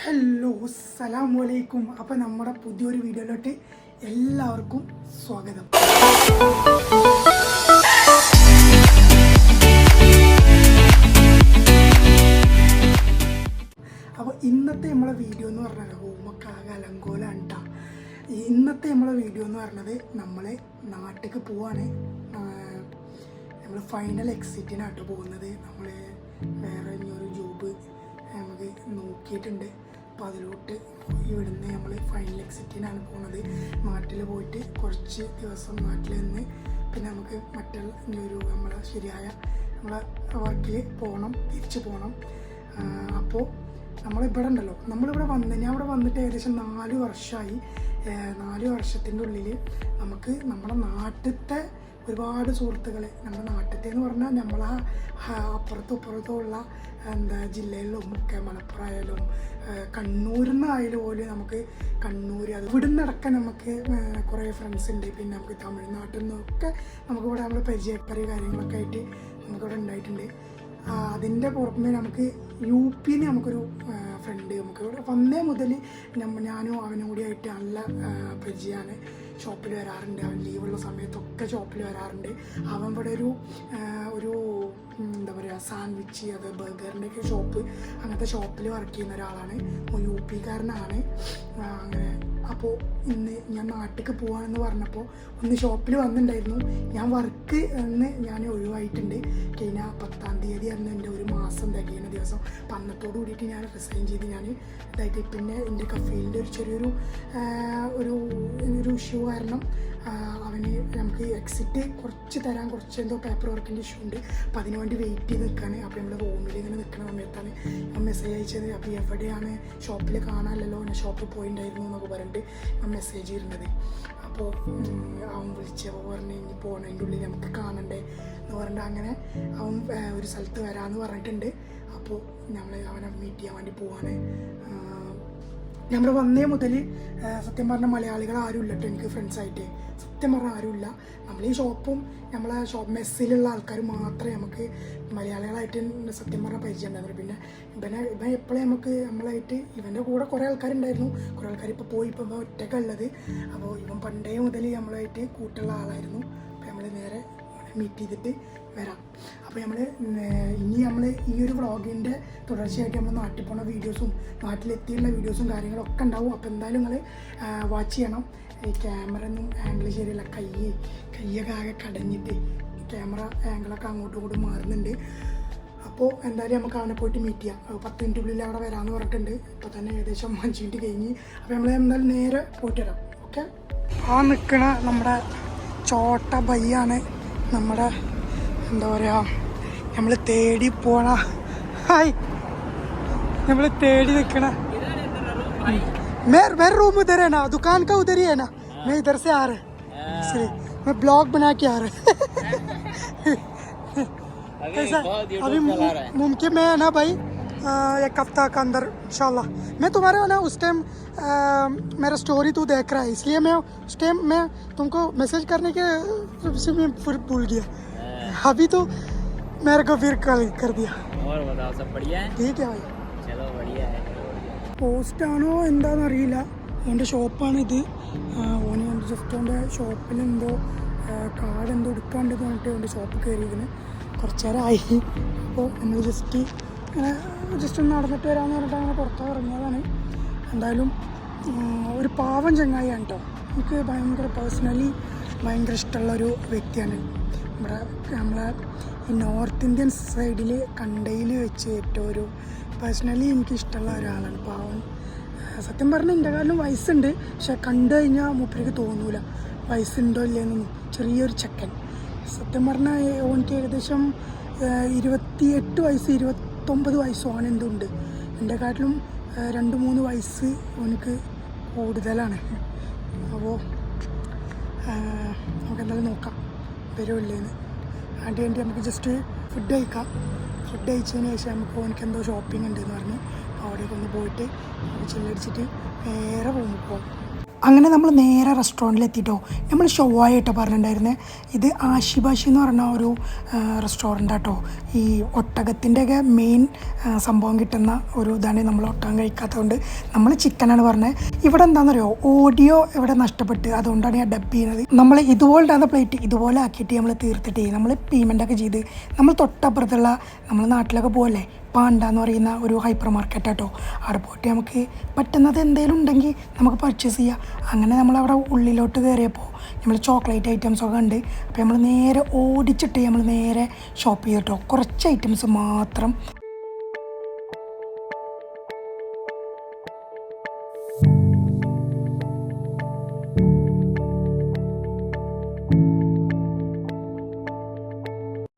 Hello അസ്സലാമു വലൈക്കും അപ്പോൾ നമ്മുടെ പുതിയൊരു വീഡിയോയിലോട്ട് എല്ലാവർക്കും സ്വാഗതം. അപ്പോൾ ഇന്നത്തെ നമ്മളെ വീഡിയോ എന്ന് പറഞ്ഞാൽ റൂമൊക്കെ അലങ്കോലാണ് ട്ടാ. ഈ ഇന്നത്തെ നമ്മളെ വീഡിയോ എന്ന് പറഞ്ഞത് നമ്മളെ നാട്ടിലേക്ക് പോവാണ്. നമ്മൾ ഫൈനൽ എക്സിറ്റിനാട്ടോ പോകുന്നത്. നമ്മൾ വേറെ ഒരു ജോബ് നമുക്ക് നോക്കിയിട്ടുണ്ട്. അപ്പോൾ അതിലോട്ട് ഇവിടുന്ന് നമ്മൾ ഫൈനൽ എക്സിറ്റിനാണ് പോകുന്നത് നാട്ടിൽ പോയിട്ട് കുറച്ച് ദിവസം നാട്ടിൽ നിന്ന് പിന്നെ നമുക്ക് മറ്റുള്ള ഒരു നമ്മളെ ശരിയായ നമ്മളെ വർക്കിൽ പോകണം തിരിച്ചു പോകണം അപ്പോൾ നമ്മളിവിടെ ഉണ്ടല്ലോ. നമ്മളിവിടെ വന്ന് ഞാൻ ഇവിടെ വന്നിട്ട് ഏകദേശം നാല് വർഷമായി നാല് വർഷത്തിന്റെ ഉള്ളിൽ നമുക്ക് നമ്മുടെ നാട്ടിലത്തെ ഒരുപാട് സുഹൃത്തുക്കൾ നമ്മുടെ നാട്ടിലത്തെ എന്ന് പറഞ്ഞാൽ നമ്മളെ അപ്പുറത്തും ഇപ്പുറത്തും ഉള്ള എന്താ ജില്ലയിലും ഒക്കെ മലപ്പുറമായാലും കണ്ണൂരിൽ നിന്നായാലും പോലും നമുക്ക് കണ്ണൂർ അത് ഇവിടെ നിന്നടക്കം നമുക്ക് കുറേ ഫ്രണ്ട്സ് ഉണ്ട്. പിന്നെ നമുക്ക് തമിഴ്നാട്ടിൽ നിന്നൊക്കെ നമുക്കിവിടെ നമ്മൾ പരിചയക്കാർ കാര്യങ്ങളൊക്കെ ആയിട്ട് നമുക്കിവിടെ ഉണ്ടായിട്ടുണ്ട്. ആ, അതിന്റെ പുറമെ നമുക്ക് യു പിയിൽ നമുക്കൊരു ഫ്രണ്ട് നമുക്ക് വന്നേ മുതൽ ഞാനും അവനും കൂടി ആയിട്ട് നല്ല ആ, പരിചയമാണ് ഷോപ്പിൽ വരാറുണ്ട്. അവൻ ലീവുള്ള സമയത്തൊക്കെ ഷോപ്പിൽ വരാറുണ്ട്. അവൻ ഇവിടെ ഒരു ഒരു എന്താ പറയുക സാൻഡ്വിച്ച് അത് ബർഗറിന്റെ ഒക്കെ ഷോപ്പ് അങ്ങനത്തെ ഷോപ്പിൽ വർക്ക് ചെയ്യുന്ന ഒരാളാണ്. യു പിക്കാരനാണ്. കാരനാണ് അങ്ങനെ. അപ്പോൾ ഇന്ന് ഞാൻ നാട്ടിലേക്ക് പോവാണെന്ന് പറഞ്ഞപ്പോൾ ഒന്ന് ഷോപ്പിൽ വന്നിട്ടുണ്ടായിരുന്നു ഞാൻ വർക്ക് എന്ന് ഞാൻ ഒഴിവായിട്ടുണ്ട്. കഴിഞ്ഞ പത്താം തീയതി അന്ന് എന്റെ ഒരു മാസം തികയുന്ന ദിവസം. അപ്പം കൂടിയിട്ട് ഞാൻ റിസൈൻ ചെയ്ത് ഞാൻ ഇതായിട്ട് പിന്നെ എന്റെ കഫീലിന്റെ ഒരു ചെറിയൊരു ഒരു ഒരു ഇഷ്യൂ കാരണം അവന് നമുക്ക് എക്സിറ്റ് കുറച്ച് തരാൻ കുറച്ച് എന്തോ പേപ്പർ വർക്കിന്റെ ഇഷ്യൂ ഉണ്ട്. അപ്പോൾ അതിന് വേണ്ടി വെയിറ്റ് ചെയ്ത് നിൽക്കുകയാണ് അപ്പോൾ നമ്മൾ റൂമിൽ ഇങ്ങനെ നിൽക്കുന്ന സമയത്താണ് മെസ്സേജ് അയച്ചത്. അപ്പോൾ എവിടെയാണ് ഷോപ്പിൽ കാണാമല്ലോ ഞാൻ ഷോപ്പിൽ പോയിണ്ടായിരുന്നു എന്നൊക്കെ പറഞ്ഞിട്ട് ഞാൻ മെസ്സേജ് ഇരുന്നത് അപ്പോൾ അവൻ വിളിച്ചപ്പോൾ പറഞ്ഞ് ഇനി പോകണതിന്റെ ഉള്ളിൽ നമുക്ക് കാണണ്ടേ? എന്ന് പറഞ്ഞിട്ട് അങ്ങനെ അവൻ ഒരു സ്ഥലത്ത് വരാമെന്ന് പറഞ്ഞിട്ടുണ്ട് അപ്പോൾ നമ്മൾ അവനെ മീറ്റ് ചെയ്യാൻ വേണ്ടി പോവാണ്. നമ്മൾ വന്നേ മുതൽ സത്യം പറഞ്ഞ മലയാളികൾ ആരും ഇല്ല കേട്ടോ എനിക്ക് ഫ്രണ്ട്സായിട്ട് സത്യം പറഞ്ഞാൽ ആരുമില്ല നമ്മൾ ഈ ഷോപ്പും നമ്മളെ ഷോപ്പ് മെസ്സിലുള്ള ആൾക്കാർ മാത്രമേ നമുക്ക് മലയാളികളായിട്ട് സത്യം പറഞ്ഞാൽ പരിചയം ഉണ്ടായിരുന്നു പിന്നെ ഇവനെ ഇവൻ എപ്പോഴും നമുക്ക് നമ്മളായിട്ട് ഇവന്റെ കൂടെ കുറേ ആൾക്കാരുണ്ടായിരുന്നു. കുറേ ആൾക്കാർ ഇപ്പോൾ പോയി ഇപ്പോൾ ഇവൻ ഒറ്റക്കുള്ളത് അപ്പോൾ ഇവൻ പണ്ടേ മുതൽ നമ്മളായിട്ട് കൂട്ടുള്ള ആളായിരുന്നു. അപ്പോൾ നമ്മൾ നേരെ മീറ്റ് ചെയ്തിട്ട് വരാം. അപ്പോൾ നമ്മൾ ഇനി നമ്മൾ ഈ ഒരു വ്ളോഗിന്റെ തുടർച്ചയായിട്ട് നമ്മൾ നാട്ടിൽ പോണ വീഡിയോസും നാട്ടിലെത്തിയുള്ള വീഡിയോസും കാര്യങ്ങളൊക്കെ ഉണ്ടാവും. അപ്പോൾ എന്തായാലും നിങ്ങൾ വാച്ച് ചെയ്യണം. ഈ ക്യാമറ ഒന്നും ആംഗിൾ ശരിയല്ല കൈ കൈയൊക്കെ ആകെ കടഞ്ഞിട്ട് ക്യാമറ ആംഗിളൊക്കെ അങ്ങോട്ടും ഇങ്ങോട്ടും മാറുന്നുണ്ട്. അപ്പോൾ എന്തായാലും നമുക്ക് അവനെ പോയിട്ട് മീറ്റ് ചെയ്യാം. പത്ത് മിനിറ്റ് ഉള്ളിൽ അവിടെ വരാമെന്ന് പറഞ്ഞിട്ടുണ്ട്. ഇപ്പോൾ തന്നെ ഏകദേശം അഞ്ച് മിനിറ്റ് കഴിഞ്ഞ്. അപ്പോൾ നമ്മൾ എന്തായാലും നേരെ പോയിട്ട് വരാം. ഓക്കെ ആ നിൽക്കണ നമ്മുടെ ചോട്ട ബയ്യാണ് നമ്മുടെ എന്താ പറയുക നമ്മൾ തേടി പോണ ഹായ് നമ്മൾ തേടി നിൽക്കണ मेरे मेरा रूम उधर है ना दुकान का उधर ही है ना मैं इधर से आ रहा है इसलिए मैं ब्लॉग बना के आ रहा है कैसा अभी मुमकिन मैं है ना भाई आ, एक हफ्ता का अंदर इंशाल्लाह मैं तुम्हारे ना उस टाइम मेरा स्टोरी तू देख रहा है इसलिए मैं उस टाइम मैं तुमको मैसेज करने के से मैं फिर भूल गया अभी तो मेरे को फिर कल कर दिया और बताओ सब बढ़िया है ठीक है भाई चलो बढ़िया है പോസ്റ്റാണോ എന്താണെന്ന് അറിയില്ല അവൻ്റെ ഷോപ്പാണിത് ഓന് ജസ്റ്റ് അവൻ്റെ ഷോപ്പിൽ എന്തോ കാർഡ് എന്തോ എടുക്കാണ്ട് പറഞ്ഞിട്ട് അവൻ്റെ ഷോപ്പിൽ കയറിയിരിക്കുന്നത് കുറച്ച് നേരമായി അപ്പോൾ നമ്മൾ ജസ്റ്റ് ഇങ്ങനെ ജസ്റ്റ് ഒന്ന് നടന്നിട്ട് വരാമെന്ന് പറഞ്ഞിട്ട് അങ്ങനെ പുറത്ത് ഇറങ്ങിയതാണ് എന്തായാലും ഒരു പാവം ചങ്ങായിയാണ് കേട്ടോ എനിക്ക് ഭയങ്കര പേഴ്സണലി ഭയങ്കര ഇഷ്ടമുള്ളൊരു വ്യക്തിയാണ്. നമ്മുടെ നമ്മളെ ഈ നോർത്ത് ഇന്ത്യൻ സൈഡിൽ കണ്ടയിൽ വെച്ച് ഏറ്റവും ഒരു പേഴ്സണലി എനിക്ക് ഇഷ്ടമുള്ള ഒരാളാണ്. പാവം. സത്യം പറഞ്ഞാൽ എന്റെ കാലം വയസ്സുണ്ട്. പക്ഷെ കണ്ടു കഴിഞ്ഞാൽ മൂപ്പർക്ക് തോന്നൂല. വയസ്സുണ്ടോ ഇല്ലയെന്നൊന്നും ചെറിയൊരു ചെക്കൻ. സത്യം പറഞ്ഞാൽ എനിക്ക് ഏകദേശം ഇരുപത്തിയെട്ട് വയസ്സ് ഇരുപത്തൊമ്പത് വയസ്സോ എന്തുണ്ട് എന്റെ കാട്ടിലും രണ്ട് മൂന്ന് വയസ്സ് എനിക്ക് കൂടുതലാണ്. അപ്പോൾ നമുക്ക് എന്തായാലും നോക്കാം. വരുമില്ലേന്ന് അതിന്റെ വേണ്ടി നമുക്ക് ജസ്റ്റ് ഫുഡ് കഴിക്കാം. ഫുഡ് കഴിച്ചതിന് ശേഷം നമുക്ക് എനിക്ക് എന്തോ ഷോപ്പിംഗ് ഉണ്ടെന്ന് പറഞ്ഞ്. അപ്പോൾ ഒന്ന് പോയിട്ട് ചില്ലടിച്ചിട്ട് നേരെ പോകുമ്പോൾ പോകാം അങ്ങനെ നമ്മൾ നേരെ റെസ്റ്റോറന്റിൽ എത്തിയിട്ടോ നമ്മൾ ഷോ കേട്ടോ പറഞ്ഞിട്ടുണ്ടായിരുന്നത് ഇത് ആഷിബാഷി എന്ന് പറഞ്ഞ ഒരു റെസ്റ്റോറന്റ് ആട്ടോ ഈ ഒട്ടകത്തിന്റെയൊക്കെ മെയിൻ സംഭവം കിട്ടുന്ന ഒരു ഇതാണ് നമ്മൾ ഒട്ടകം കഴിക്കാത്തതുകൊണ്ട് നമ്മൾ ചിക്കനാണ് പറഞ്ഞത് ഇവിടെ എന്താണെന്നറിയോ? ഓഡിയോ ഇവിടെ നഷ്ടപ്പെട്ട് അതുകൊണ്ടാണ് ഞാൻ ഡബ് ചെയ്യുന്നത്. നമ്മൾ ഇതുപോലുണ്ടാകുന്ന പ്ലേറ്റ് ഇതുപോലെ ആക്കിയിട്ട് നമ്മൾ തീർത്തിട്ട് നമ്മൾ പേയ്മെന്റൊക്കെ ചെയ്ത് നമ്മൾ തൊട്ടപ്പുറത്തുള്ള നമ്മൾ നാട്ടിലൊക്കെ പോകല്ലേ പാണ്ട എന്ന് പറയുന്ന ഒരു ഹൈപ്പർ മാർക്കറ്റ് കേട്ടോ അവിടെ പോയിട്ട് നമുക്ക് പറ്റുന്നത് എന്തെങ്കിലും ഉണ്ടെങ്കിൽ നമുക്ക് പർച്ചേസ് ചെയ്യാം. അങ്ങനെ നമ്മൾ അവിടെ ഉള്ളിലോട്ട് കയറിയപ്പോൾ നമ്മൾ ചോക്ലേറ്റ് ഐറ്റംസ് ഒക്കെ ഉണ്ട് അപ്പോൾ നമ്മൾ നേരെ ഓടിച്ചിട്ട് നമ്മൾ നേരെ ഷോപ്പ് ചെയ്തിട്ടോ കുറച്ച് ഐറ്റംസ് മാത്രം.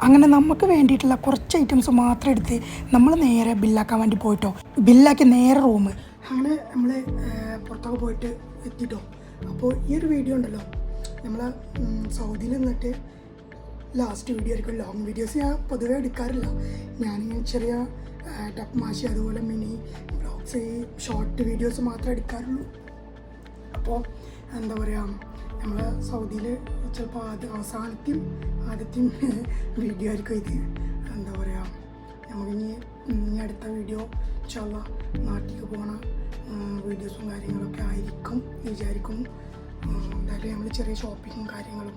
അങ്ങനെ നമുക്ക് വേണ്ടിയിട്ടുള്ള കുറച്ച് ഐറ്റംസ് മാത്രം എടുത്ത് നമ്മൾ നേരെ ബില്ലാക്കാൻ വേണ്ടി പോയിട്ടോ. ബില്ലാക്കി നേരെ റൂം അങ്ങനെ നമ്മൾ പുറത്തൊക്കെ പോയിട്ട് എത്തിട്ടോ. അപ്പോൾ ഈ ഒരു വീഡിയോ ഉണ്ടല്ലോ. നമ്മൾ സൗദിയിൽ നിന്നിട്ട് ലാസ്റ്റ് വീഡിയോ ആയിരിക്കും. ലോങ് വീഡിയോസ് ഞാൻ പൊതുവേ എടുക്കാറില്ല. ഞാനിങ്ങനെ ചെറിയ ടപ്പ് മാഷി അതുപോലെ മിനി ബ്ലോഗ്സ് ഈ ഷോർട്ട് വീഡിയോസ് മാത്രമേ എടുക്കാറുള്ളൂ. അപ്പോൾ എന്താ പറയുക നമ്മൾ സൗദിയിൽ ചിലപ്പോൾ ആദ്യ അവസാനത്തെയും ആദ്യത്തെയും വീഡിയോ ആയിരിക്കും ഇത്. എന്താ പറയുക നമുക്കിനി ഇനി അടുത്ത വീഡിയോ ചില നാട്ടിലേക്ക് പോണ വീഡിയോസും കാര്യങ്ങളൊക്കെ ആയിരിക്കും വിചാരിക്കും എന്തായാലും നമ്മൾ ചെറിയ ഷോപ്പിങ്ങും കാര്യങ്ങളും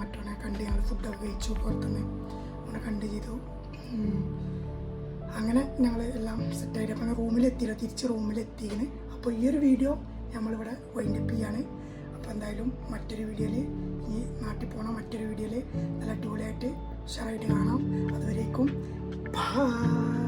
മറ്റവനെ കണ്ട് ഞങ്ങൾ ഫുഡൊക്കെ കഴിച്ചു പുറത്തുനിന്ന് അങ്ങനെ കണ്ട് ചെയ്തു. അങ്ങനെ ഞങ്ങൾ എല്ലാം സെറ്റായിട്ട് അപ്പം റൂമിലെത്തിയില്ല തിരിച്ച് റൂമിലെത്തിയാണ് അപ്പോൾ ഈ ഒരു വീഡിയോ നമ്മളിവിടെ വൈൻഡപ്പ് ചെയ്യാണ്. അപ്പോൾ എന്തായാലും മറ്റൊരു വീഡിയോയിൽ നാട്ടിൽ പോകണം മറ്റൊരു വീഡിയോയിൽ നല്ല അടിപൊളിയായിട്ട് ഉഷാറായിട്ട് കാണാം. അതുവരേക്കും ബൈ